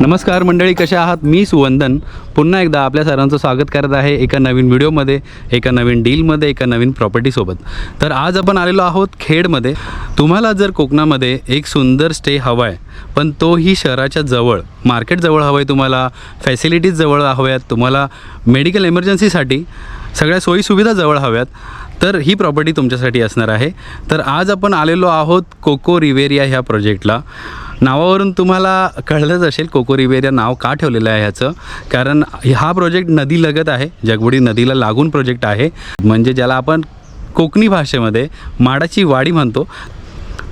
नमस्कार मंडळी कशा आहात? मी सुवंदन. पुन्हा एकदा आपल्या सर्वांचं स्वागत करत आहे एका नवीन व्हिडिओमध्ये एका नवीन डीलमध्ये एका नवीन प्रॉपर्टीसोबत तर आज आपण आलेलो आहोत खेडमध्ये. तुम्हाला जर कोकणामध्ये एक सुंदर स्टे हवा आहे पण तोही शहराच्या जवळ मार्केटजवळ हवं आहे तुम्हाला फॅसिलिटीज जवळ हव्या आहेत तुम्हाला मेडिकल इमर्जन्सीसाठी सगळ्या सोयीसुविधा जवळ हव्यात तर ही प्रॉपर्टी तुमच्यासाठी असणार आहे. तर आज आपण आलेलो आहोत कोको रिवेरिया ह्या प्रोजेक्टला. नावावरून तुम्हाला कळलंच असेल कोको रिवेरिया नाव का ठेवलेलं आहे ह्याचं. कारण हा प्रोजेक्ट नदीलगत आहे जगबुडी नदीला लागून प्रोजेक्ट आहे. म्हणजे ज्याला आपण कोकणी भाषेमध्ये माडाची वाडी म्हणतो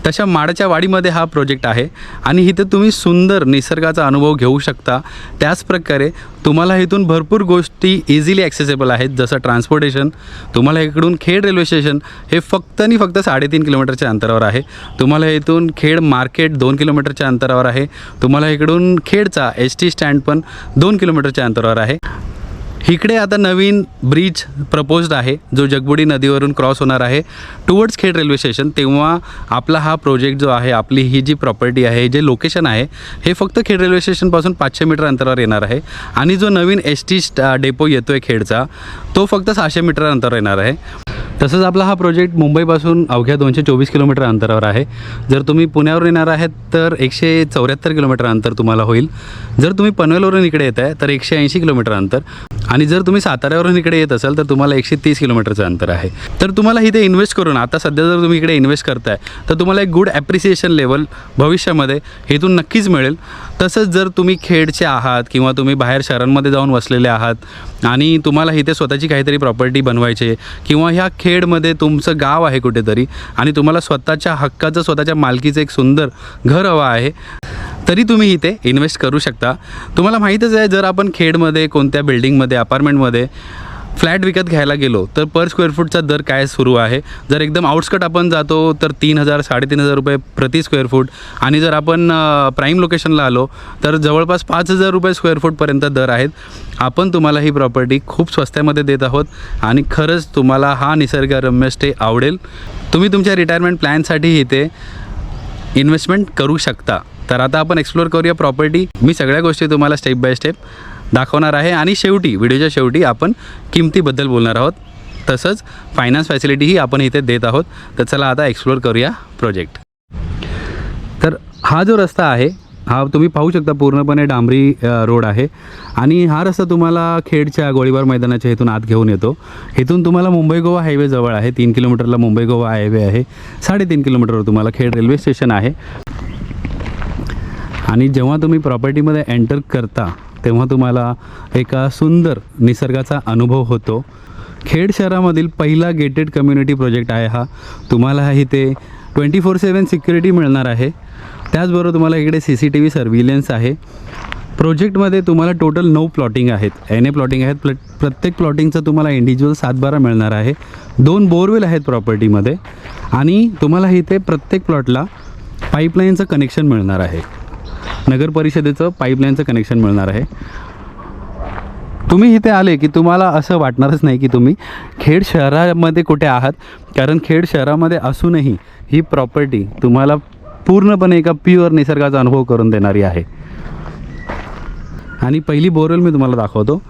तशा माडाच्या वाडीमध्ये हा प्रोजेक्ट आहे. आणि इथे तुम्ही सुंदर निसर्गाचा अनुभव घेऊ शकता. त्याचप्रकारे तुम्हाला इथून भरपूर गोष्टी इझिली ॲक्सेसेबल आहेत. जसं ट्रान्सपोर्टेशन तुम्हाला इकडून खेड रेल्वे स्टेशन हे फक्त आणि फक्त साडेतीन किलोमीटरच्या अंतरावर आहे. तुम्हाला इथून खेड मार्केट दोन किलोमीटरच्या अंतरावर आहे. तुम्हाला इकडून खेडचा एस टी स्टँड पण दोन किलोमीटरच्या अंतरावर आहे. इकडे आता नवीन ब्रिज प्रपोज्ड आहे जो जगबुडी नदीवरून क्रॉस होणार आहे. टुवर्ड्स खेड रेल्वे स्टेशन तेव्हा आपला हा प्रोजेक्ट जो आहे आपली ही जी प्रॉपर्टी आहे जे लोकेशन आहे हे फक्त खेड रेल्वे स्टेशनपासून पाचशे मीटर अंतरावर येणार आहे. आणि जो नवीन एस टी डेपो येतो आहे खेडचा तो फक्त सहाशे मीटर अंतरावर येणार आहे. तसंच आपला हा प्रोजेक्ट मुंबईपासून अवघ्या दोनशे चोवीस किलोमीटर अंतरावर आहे. जर तुम्ही पुण्यावरून येणार आहेत तर एकशे चौऱ्याहत्तर किलोमीटर अंतर तुम्हाला होईल. जर तुम्ही पनवेलवरून इकडे येत आहे तर एकशे ऐंशी किलोमीटर अंतर. आणि जर तुम्ही साताऱ्यावरून इकडे येत असाल तर तुम्हाला एकशे तीस किलोमीटरचं अंतर आहे. तर तुम्हाला इथे इन्व्हेस्ट करून आता सध्या जर तुम्ही इकडे इन्व्हेस्ट करताय तर तुम्हाला एक गुड ॲप्रिसिएशन लेवल भविष्यामध्ये इथून नक्कीच मिळेल. तसंच जर तुम्ही खेडचे आहात किंवा तुम्ही बाहेर शहरांमध्ये जाऊन वसलेले आहात आणि तुम्हाला इथे स्वतःची काहीतरी प्रॉपर्टी बनवायची आहे किंवा ह्या खेडमध्ये तुमचं गाव आहे कुठेतरी आणि तुम्हाला स्वतःच्या हक्काचं स्वतःच्या मालकीचं एक सुंदर घर हवं आहे तरी तुम्ही इथे इन्व्हेस्ट करू शकता. तुम्हाला माहीतच आहे जर आपण खेडमध्ये कोणत्या बिल्डिंगमध्ये अपार्टमेंटमध्ये फ्लॅट विकत घ्यायला गेलो तर पर स्क्वेअर फूटचा दर काय सुरू आहे? जर एकदम आउटस्कट आपण जातो तर तीन हजार साडेतीन हजार रुपये प्रति स्क्वेअर फूट आणि जर आपण प्राईम लोकेशनला आलो तर जवळपास पाच हजार रुपये स्क्वेअर फूटपर्यंत दर आहेत. आपण तुम्हाला ही प्रॉपर्टी खूप स्वस्त्यामध्ये देत आहोत आणि खरंच तुम्हाला हा निसर्गरम्य स्टे आवडेल. तुम्ही तुमच्या रिटायरमेंट प्लॅनसाठी इथे इन्व्हेस्टमेंट करू शकता. तर आता आपण एक्सप्लोर करूया प्रॉपर्टी मी सगळ्या गोष्टी तुम्हाला स्टेप बाय स्टेप दाखवणार आहे आणि शेवटी व्हिडिओच्या शेवटी आपण किमतीबद्दल बोलणार आहोत. तसंच फायनान्स फॅसिलिटीही आपण इथे देत आहोत. तर चला आता एक्सप्लोर करूया प्रोजेक्ट तर हा जो रस्ता आहे हा तुम्ही पाहू शकता पूर्णपणे डांबरी रोड आहे. आणि हा रस्ता तुम्हाला खेडच्या गोळीबार मैदानाच्या इथून आत घेऊन येतो. इथून तुम्हाला मुंबई गोवा हायवे जवळ आहे. तीन किलोमीटरला मुंबई गोवा हायवे आहे. साडेतीन किलोमीटरवर तुम्हाला खेड रेल्वे स्टेशन आहे. आणि जेव्हा तुम्ही प्रॉपर्टीमध्ये एंटर करता तेव्हा तुम्हाला एका सुंदर निसर्गाचा अनुभव होतो. खेड शहरामधील पहिला गेटेड कम्युनिटी प्रोजेक्ट आहे हा. तुम्हाला इथे ट्वेंटी फोर सेवन सिक्युरिटी मिळणार आहे. त्याचबरोबर तुम्हाला इकडे C C T V surveillance आहे. प्रोजेक्टमध्ये तुम्हाला टोटल नऊ प्लॉटिंग आहेत. एन ए प्लॉटिंग आहेत. प्ल प्रत्येक प्लॉटिंगचं तुम्हाला इंडिव्हिज्युअल सातबारा मिळणार आहे. दोन बोरवेल आहेत प्रॉपर्टीमध्ये आणि तुम्हाला इथे प्रत्येक प्लॉटला पाईपलाईनचं कनेक्शन मिळणार आहे. नगर परिषदेचं पाईपलाईनचं कनेक्शन मिळणार आहे. तुम्ही इथे आले की तुम्हाला असं वाटणारच नाही की तुम्ही खेड शहरामध्ये कुठे आहात. कारण खेड शहरामध्ये असूनही ही प्रॉपर्टी तुम्हाला पूर्णपणे एका प्युअर निसर्गाचा अनुभव करून देणारी आहे. आणि पहिली बोरवेल मी तुम्हाला दाखवतो.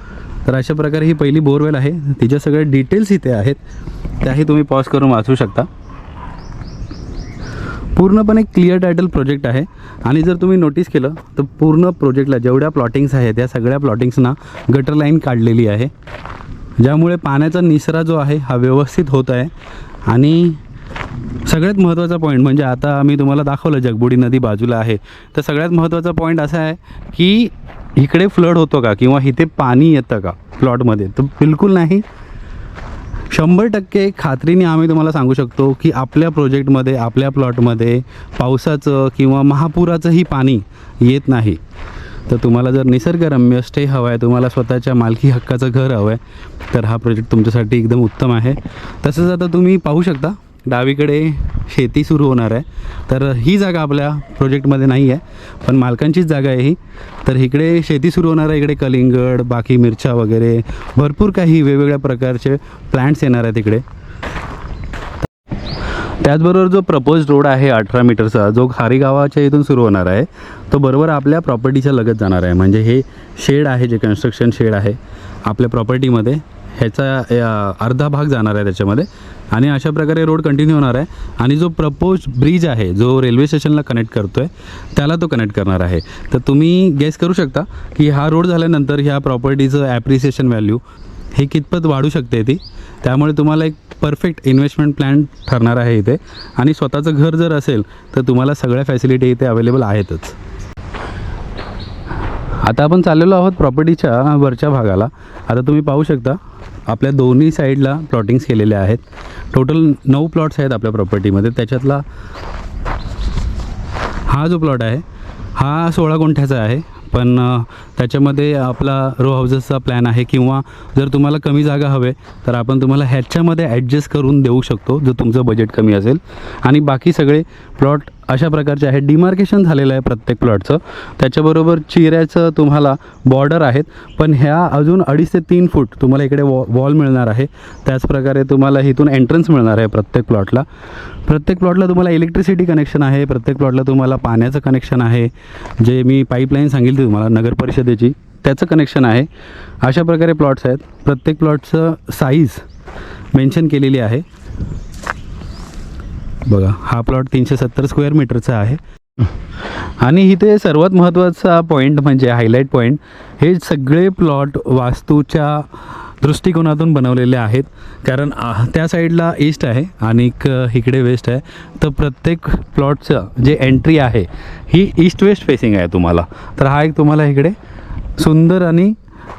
तर अशा प्रकारे ही पहिली बोरवेल आहे. तिच्या सगळ्या डिटेल्स इथे आहेत. त्याही तुम्ही पॉज करून वाचू शकता. पूर्णपणे क्लिअर टायटल प्रोजेक्ट आहे. आणि जर तुम्ही नोटीस केलं तर पूर्ण प्रोजेक्टला जेवढ्या प्लॉटिंग्स आहेत त्या सगळ्या प्लॉटिंग्सना गटर लाईन काढलेली आहे. ज्यामुळे पाण्याचा निसरा जो आहे हा व्यवस्थित होत आहे. आणि सगळ्यात महत्त्वाचा पॉईंट म्हणजे आता मी तुम्हाला दाखवलं जगबुडी नदी बाजूला आहे. तर सगळ्यात महत्त्वाचा पॉईंट असा आहे की इकडे फ्लड होतो का किंवा इथे पाणी येतं का प्लॉटमध्ये तर बिलकुल नाही. शंभर टक्के खात्रीने आम्ही तुम्हाला सांगू शकतो की आपल्या प्रोजेक्टमध्ये आपल्या प्लॉटमध्ये पावसाचं किंवा महापुराचंही पाणी येत नाही. तर तुम्हाला जर निसर्गरम्य स्टे हवा आहे तुम्हाला स्वतःच्या मालकी हक्काचं घर हवं आहे तर हा प्रोजेक्ट तुमच्यासाठी एकदम उत्तम आहे. तसंच आता तुम्ही पाहू शकता डावीकडे शेती सुरू होणार आहे. तर ही जागा आपल्या प्रोजेक्टमध्ये नाही आहे पण मालकांचीच जागा आहे ही. तर इकडे शेती सुरू होणार आहे इकडे कलिंगड बाकी मिरच्या वगैरे भरपूर काही वेगवेगळ्या प्रकारचे प्लांट्स येणार आहेत इकडे. त्याचबरोबर जो प्रपोज रोड आहे अठरा मीटरचा जो खारी गावाच्या इथून सुरू होणार आहे तो बरोबर आपल्या प्रॉपर्टीच्या लगत जाणार आहे. म्हणजे हे शेड आहे जे कन्स्ट्रक्शन शेड आहे आपल्या प्रॉपर्टीमध्ये ह्याचा या, अर्धा भाग जाणार आहे त्याच्यामध्ये. आणि अशा प्रकारे रोड कंटिन्यू होणार आहे. आणि जो प्रपोज ब्रिज आहे जो रेल्वे स्टेशनला कनेक्ट करतो आहे त्याला तो कनेक्ट करणार आहे. तर तुम्ही गेस करू शकता की हा रोड झाल्यानंतर ह्या प्रॉपर्टीचं ॲप्रिसिएशन व्हॅल्यू हे कितपत वाढू शकते ती. त्यामुळे तुम्हाला एक परफेक्ट इन्व्हेस्टमेंट प्लॅन ठरणार आहे इथे. आणि स्वतःचं घर जर असेल तर तुम्हाला सगळ्या फॅसिलिटी इथे अवेलेबल आहेतच. आता आपण चाललेलो आहोत प्रॉपर्टीच्या वरच्या भागाला. आता तुम्ही पाहू शकता आपल्या दोन्ही साईडला प्लॉटिंग्स केलेल्या आहेत. टोटल नऊ प्लॉट्स आहेत आपल्या प्रॉपर्टीमध्ये त्याच्यातला हा जो प्लॉट आहे हा सोळा गुंठ्याचा आहे. पण त्याच्यामध्ये आपला रो हाऊसेसचा प्लॅन आहे किंवा जर तुम्हाला कमी जागा हवे तर आपण तुम्हाला ह्याच्यामध्ये ॲडजस्ट करून देऊ शकतो जर तुमचं बजेट कमी असेल. आणि बाकी सगळे प्लॉट अशा प्रकारचे आहेत डिमार्केशन झालेलं आहे प्रत्येक प्लॉटचं त्याच्याबरोबर चिऱ्याचं तुम्हाला बॉर्डर आहेत. पण ह्या अजून अडीच ते तीन फूट तुम्हाला इकडे वॉ वॉल मिळणार आहे. त्याचप्रकारे तुम्हाला इथून एंट्रन्स मिळणार आहे प्रत्येक प्लॉटला प्रत्येक प्लॉटला तुम्हाला इलेक्ट्रिसिटी कनेक्शन आहे. प्रत्येक प्लॉटला तुम्हाला पाण्याचं कनेक्शन आहे. जे मी पाईपलाईन सांगितली तुम्हाला नगर परिषदेची त्याचं कनेक्शन आहे. अशा प्रकारे प्लॉट्स आहेत. प्रत्येक प्लॉटचं साईज मेन्शन केलेली आहे. बघा हा प्लॉट तीनशे सत्तर स्क्वेअर मीटरचा आहे. आणि इथे सर्वात महत्त्वाचा पॉईंट म्हणजे हायलाईट पॉईंट हे सगळे प्लॉट वास्तूच्या दृष्टिकोनातून बनवलेले आहेत. कारण त्या साईडला ईस्ट आहे आणि इकडे वेस्ट आहे. तर प्रत्येक प्लॉटचं जे एंट्री आहे ही ईस्ट वेस्ट फेसिंग आहे तुम्हाला. तर हा एक तुम्हाला इकडे सुंदर आणि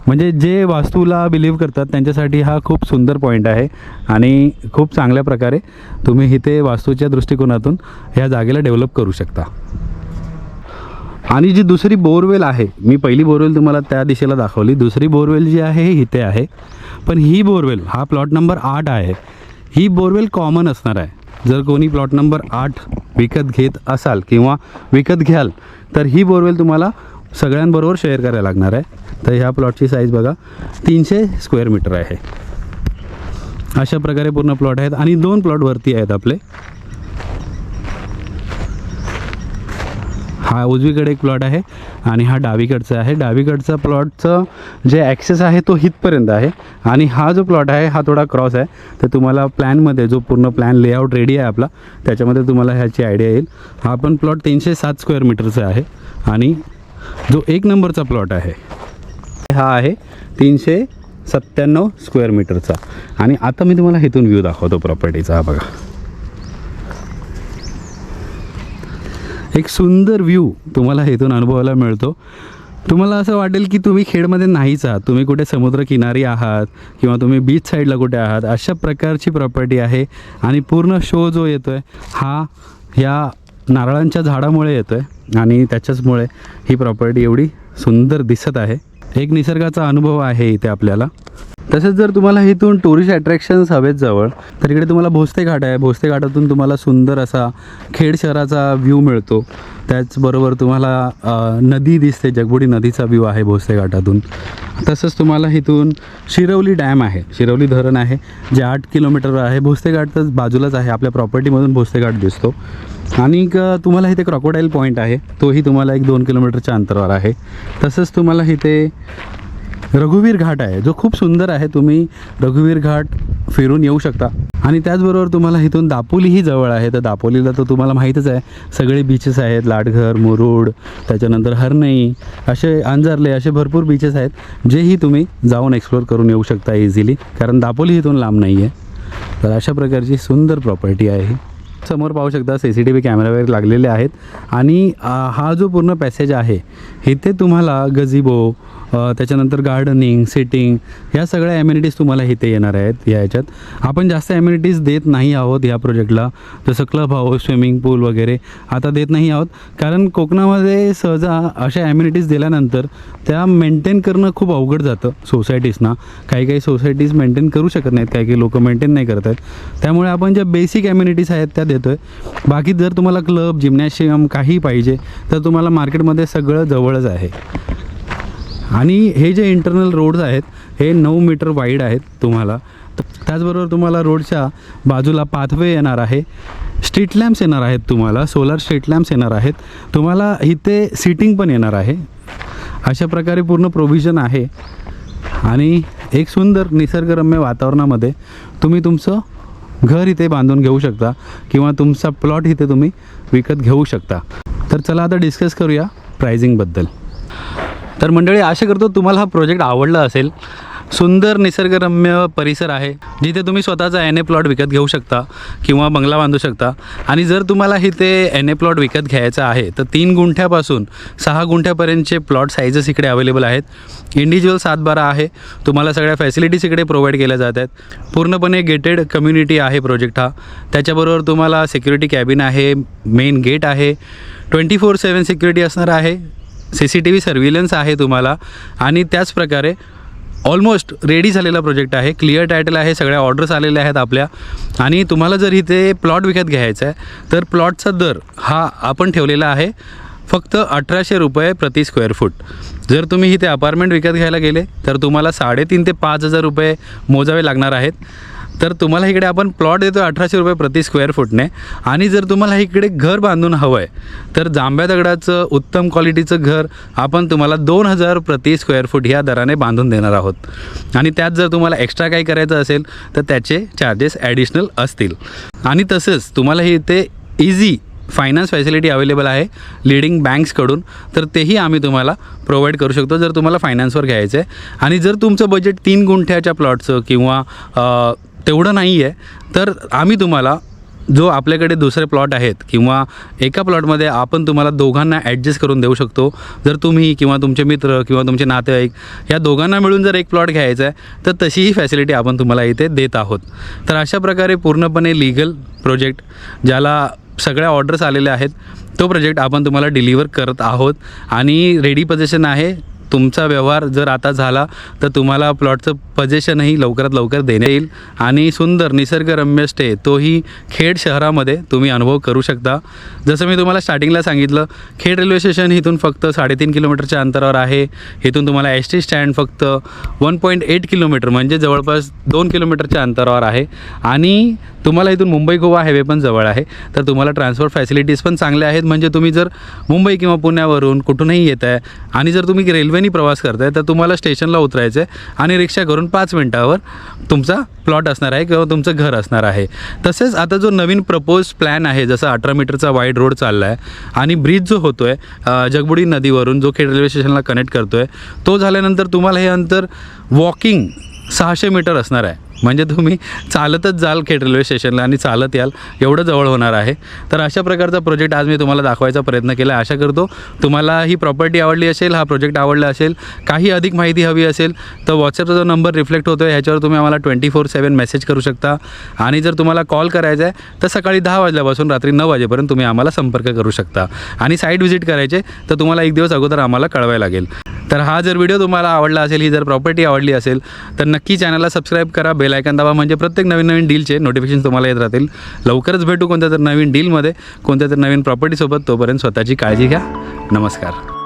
म्हणजे जे वास्तूला बिलीव्ह करतात त्यांच्यासाठी हा खूप सुंदर पॉईंट आहे आणि खूप चांगल्या प्रकारे तुम्ही इथे वास्तूच्या दृष्टिकोनातून ह्या जागेला डेव्हलप करू शकता. आणि जी दुसरी बोरवेल आहे मी पहिली बोरवेल तुम्हाला त्या दिशेला दाखवली. दुसरी बोरवेल जी आहे ही इथे आहे. पण ही बोरवेल हा प्लॉट नंबर आठ आहे. ही बोरवेल कॉमन असणार आहे. जर कोणी प्लॉट नंबर आठ विकत घेत असाल किंवा विकत घ्याल तर ही बोरवेल तुम्हाला सगळ्यांबरोबर शेअर करायला लागणार आहे. तर ह्या प्लॉटची साईज बघा. तीनशे स्क्वेअर मीटर आहे. अशा प्रकारे पूर्ण प्लॉट आहेत आणि दोन प्लॉट वरती आहेत आपले. हा उजवीकडे एक प्लॉट आहे आणि हा डावीकडचा आहे. डावीकडचा प्लॉटचं जे ॲक्सेस आहे तो हितपर्यंत आहे. आणि हा जो प्लॉट आहे हा थोडा क्रॉस आहे. तर तुम्हाला प्लॅनमध्ये जो पूर्ण प्लॅन लेआउट रेडी आहे आपला त्याच्यामध्ये तुम्हाला ह्याची आयडिया येईल. हा पण प्लॉट तीनशे सात स्क्वेअर मीटरचा आहे. आणि जो एक नंबरचा प्लॉट आहे. हा आहे तीनशे सत्त्याण्णव स्क्वेअर मीटरचा. आणि आता मी तुम्हाला इथून व्ह्यू दाखवतो प्रॉपर्टीचा हा बघा. एक सुंदर व्ह्यू तुम्हाला इथून अनुभवायला मिळतो. तुम्हाला असं वाटेल की तुम्ही खेडमध्ये नाहीच आहात. तुम्ही कुठे समुद्रकिनारी आहात किंवा तुम्ही बीच साईडला कुठे आहात अशा प्रकारची प्रॉपर्टी आहे. आणि पूर्ण शो जो येतो आहे हा ह्या नारळांच्या झाडामुळे येतो आहे आणि त्याच्याचमुळे ही प्रॉपर्टी एवढी सुंदर दिसत आहे. एक निसर्गाचा अनुभव आहे इथे आपल्याला. तसेच जर तुम्हाला इथून टुरिस्ट अट्रॅक्शन्स हवेत जवळ तर इकडे तुम्हाला भोसते घाट आहे. भोसते घाटातून तुम्हाला सुंदर असा खेड शहराचा व्ह्यू मिळतो. त्याचबरोबर तुम्हाला नदी दिसते. जगबुडी नदीचा व्ह्यू आहे भोसते घाटातून. तसंच तुम्हाला इथून शिरवली डॅम आहे. शिरवली धरण आहे जे आठ किलोमीटर आहे. भोसते घाट तर बाजूलाच आहे. आपल्या प्रॉपर्टीमधून भोसते घाट दिसतो. आणि तुम्हाला इथे क्रॉकोडाईल पॉईंट आहे. तोही तुम्हाला एक दोन किलोमीटरच्या अंतरावर आहे. तसंच तुम्हाला इथे रघुवीर घाट आहे. जो खूप सुंदर आहे. तुम्ही रघुवीर घाट फिरून येऊ शकता. आणि त्याचबरोबर तुम्हाला इथून दापोलीही जवळ आहे. तर दापोलीला तर तुम्हाला माहीतच आहे. सगळे बीचेस आहेत. लाटघर मुरुड त्याच्यानंतर हरनई असे अंजारले असे भरपूर बीचेस आहेत. जेही तुम्ही जाऊन एक्सप्लोर करून येऊ शकता इझिली कारण दापोली इथून लांब नाही आहे तर अशा प्रकारची सुंदर प्रॉपर्टी आहे ही. समोर पाहू शकता C C T V camera वगैरे लागलेले आहेत. आणि हा जो पूर्ण पॅसेज आहे इथे तुम्हाला गझिबो त्याच्यानंतर गार्डनिंग सिटिंग ह्या सगळ्या ॲम्युनिटीज तुम्हाला इथे येणार आहेत या ह्याच्यात. आपण जास्त ॲम्युनिटीज देत नाही आहोत या प्रोजेक्टला जसं क्लब हाऊस स्विमिंग पूल वगैरे आता देत नाही आहोत. कारण कोकणामध्ये सहजा अशा ॲम्युनिटीज दिल्यानंतर त्या मेंटेन करणं खूप अवघड जातं सोसायटीजना काही काही सोसायटीज मेंटेन करू शकत नाहीत काही काही लोक मेंटेन नाही करत आहेत. त्यामुळे आपण ज्या बेसिक ॲम्युनिटीज आहेत त्या देतो आहे बाकी जर तुम्हाला क्लब जिम्नॅशियम काही पाहिजे तर तुम्हाला मार्केटमध्ये सगळं जवळच आहे. आणि हे जे इंटरनल रोड्स आहेत हे नऊ मीटर वाईड आहेत तुम्हाला. त्याचबरोबर तुम्हाला रोडच्या बाजूला पाथवे येणार आहे. स्ट्रीट लॅम्प्स येणार आहेत तुम्हाला सोलार स्ट्रीट लॅम्प्स येणार आहेत. तुम्हाला इथे सीटिंग पण येणार आहे. अशा प्रकारे पूर्ण प्रोव्हिजन आहे. आणि एक सुंदर निसर्गरम्य वातावरणामध्ये तुम्ही तुमचं घर इथे बांधून घेऊ शकता किंवा तुमचा प्लॉट इथे तुम्ही विकत घेऊ शकता. तर चला आता डिस्कस करूया प्रायझिंगबद्दल तर मंडळी आशा करतो तुम्हाला हा प्रोजेक्ट आवडला असेल. सुंदर निसर्गरम्य परिसर आहे जिथे तुम्ही स्वतःचा एन ए प्लॉट विकत घेऊ शकता किंवा बंगला बांधू शकता. आणि जर तुम्हाला इथे एन ए प्लॉट विकत घ्यायचा आहे तर तीन गुंठ्यापासून सहा गुंठ्यापर्यंतचे प्लॉट साईजेस इकडे अवेलेबल आहेत. इंडिव्हिज्युअल सातबारा आहे. तुम्हाला सगळ्या फॅसिलिटीज इकडे प्रोव्हाइड केल्या जात आहेत. पूर्णपणे गेटेड कम्युनिटी आहे प्रोजेक्ट हा. त्याच्याबरोबर तुम्हाला सिक्युरिटी कॅबिन आहे मेन गेट आहे. ट्वेंटी फोर सेवन सिक्युरिटी असणार आहे. C C T V surveillance आहे तुम्हाला. आणि त्याचप्रकारे ऑलमोस्ट रेडी झालेला प्रोजेक्ट आहे. क्लिअर टायटल आहे. सगळ्या ऑर्डर्स आलेल्या आहेत आपल्या. आणि तुम्हाला जर इथे प्लॉट विकत घ्यायचा आहे तर प्लॉटचा दर हा आपण ठेवलेला आहे. फक्त अठराशे रुपये प्रति स्क्वेअर फूट. जर तुम्ही इथे अपार्टमेंट विकत घ्यायला गेले तर तुम्हाला साडेतीन ते पाच हजार रुपये मोजावे लागणार आहेत. तर तुम्हाला इकडे आपण प्लॉट देतो अठराशे रुपये प्रति स्क्वेअर फूटने आणि जर तुम्हाला इकडे घर बांधून हवं आहे तर जांभ्या दगडाचं उत्तम क्वालिटीचं घर आपण तुम्हाला दोन हजार प्रति स्क्वेअर फूट ह्या दराने बांधून देणार आहोत. आणि त्यात जर तुम्हाला एक्स्ट्रा काही करायचं असेल तर त्याचे चार्जेस ॲडिशनल असतील. आणि तसंच तुम्हाला हे इथे इझी फायनान्स फॅसिलिटी अवेलेबल आहे लिडिंग बँक्सकडून तर तेही आम्ही तुम्हाला प्रोव्हाइड करू शकतो जर तुम्हाला फायनान्सवर घ्यायचं आहे आणि जर तुमचं बजेट तीन गुंठ्याच्या प्लॉटचं किंवा तेवढं नाही आहे तर आम्ही तुम्हाला जो आपल्याकडे दुसरे प्लॉट आहेत किंवा एका प्लॉटमध्ये आपण तुम्हाला दोघांना ॲडजस्ट करून देऊ शकतो. जर तुम्ही किंवा तुमचे मित्र किंवा तुमचे नातेवाईक या दोघांना मिळून जर एक प्लॉट घ्यायचा आहे तर तशीही फॅसिलिटी आपण तुम्हाला इथे देत आहोत. तर अशा प्रकारे पूर्णपणे लिगल प्रोजेक्ट ज्याला सगळ्या ऑर्डर्स आलेल्या आहेत तो प्रोजेक्ट आपण तुम्हाला डिलिव्हर करत आहोत. आणि रेडी पोझिशन आहे तुमचा व्यवहार जर आता झाला तर तुम्हाला प्लॉटचं पजेशनही लवकरात लवकर देण्यात येईल. आणि सुंदर निसर्गरम्य स्टे तोही खेड शहरामध्ये तुम्ही अनुभव करू शकता. जसं मी तुम्हाला स्टार्टिंगला सांगितलं खेड रेल्वे स्टेशन इथून फक्त साडेतीन किलोमीटरच्या अंतरावर आहे. इथून तुम्हाला एस टी स्टँड फक्त वन पॉईंट एट किलोमीटर म्हणजे जवळपास दोन किलोमीटरच्या अंतरावर आहे. आणि तुम्हाला इथून मुंबई गोवा हायवे पण जवळ आहे. तर तुम्हाला ट्रान्सपोर्ट फॅसिलिटीज पण चांगल्या आहेत. म्हणजे तुम्ही जर मुंबई किंवा पुण्यावरून कुठूनही येत आहे आणि जर तुम्ही रेल्वे रेल्वेनी प्रवास करताय तर तुम्हाला स्टेशनला उतरायचं आहे आणि रिक्षा करून पाच मिनटावर तुमचा प्लॉट असणार आहे किंवा तुमचं घर असणार आहे. तसेच आता जो नवीन प्रपोज प्लॅन आहे जसं अठरा मीटरचा वाईड रोड चालला आहे आणि ब्रिज जो होतो आहे जगबुडी नदीवरून जो खेड रेल्वे स्टेशनला कनेक्ट करतो आहे तो झाल्यानंतर तुम्हाला हे अंतर वॉकिंग सहाशे मीटर असणार आहे. म्हणजे तुम्ही चालतच जाल खेड रेल्वे स्टेशनला आणि चालत याल एवढं जवळ होणार आहे. तर अशा प्रकारचा प्रोजेक्ट आज मी तुम्हाला दाखवायचा प्रयत्न केला. आशा करतो तुम्हाला ही प्रॉपर्टी आवडली असेल हा प्रोजेक्ट आवडला असेल काही अधिक माहिती हवी असेल तर व्हॉट्सअपचा जो नंबर रिफ्लेक्ट होतो आहे ह्याच्यावर तुम्ही आम्हाला ट्वेंटी फोर सेवन मेसेज करू शकता. आणि जर तुम्हाला कॉल करायचा आहे तर सकाळी दहा वाजल्यापासून रात्री नऊ वाजेपर्यंत तुम्ही आम्हाला संपर्क करू शकता. आणि साईट व्हिजिट करायचे तर तुम्हाला एक दिवस अगोदर आम्हाला कळवायला लागेल. तर हा जर व्हिडिओ तुम्हाला आवडला असेल ही जर प्रॉपर्टी आवडली असेल तर नक्की चॅनलला सबस्क्राईब करा बेल बेल आयकन दाबा म्हणजे प्रत्येक नवीन नवीन डीलचे नोटिफिकेशन तुम्हाला येत राहतील. लवकरच भेटू कोणत्या तर नवीन डीलमध्ये कोणत्या तर नवीन प्रॉपर्टीसोबत तोपर्यंत स्वतःची काळजी घ्या. नमस्कार.